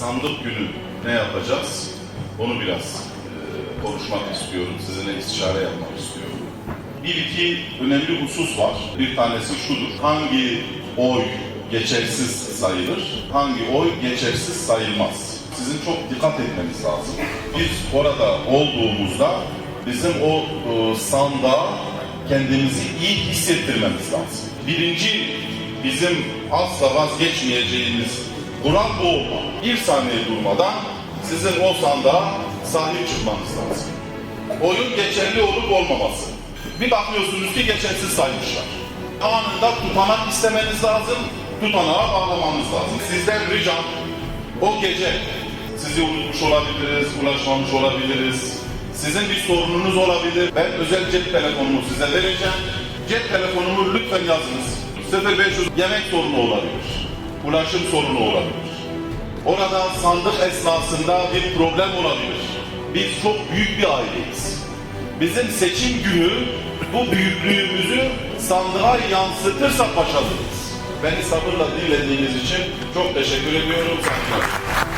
sandık günü ne yapacağız? Onu biraz e, konuşmak istiyorum, sizinle istişare yapmak istiyorum. Bir iki önemli husus var. Bir tanesi şudur. Hangi oy geçersiz sayılır, hangi oy geçersiz sayılmaz? Sizin çok dikkat etmeniz lazım. Biz orada olduğumuzda bizim o e, kendimizi iyi hissettirmemiz lazım. Birinci bizim asla vazgeçmeyeceğimiz bu olmalı. Bir saniye durmadan sizin o sandığa sahip çıkmanız lazım. Oyun geçerli olup olmaması. Bir bakıyorsunuz ki geçersiz saymışlar. Anında tutanak istemeniz lazım, tutanağa bağlamanız lazım. Sizden ricam o gece sizi unutmuş olabiliriz, ulaşmamış olabiliriz. Sizin bir sorununuz olabilir. Ben özel cep telefonumu size vereceğim. Cep telefonumu lütfen yazınız. 0500 yemek sorunu olabilir. Ulaşım sorunu olabilir. Orada sandık esnasında bir problem olabilir. Biz çok büyük bir aileyiz. Bizim seçim günü bu büyüklüğümüzü sandığa yansıtırsak başarılıyız. Beni sabırla dinlediğiniz için çok teşekkür ediyorum. Saygılar.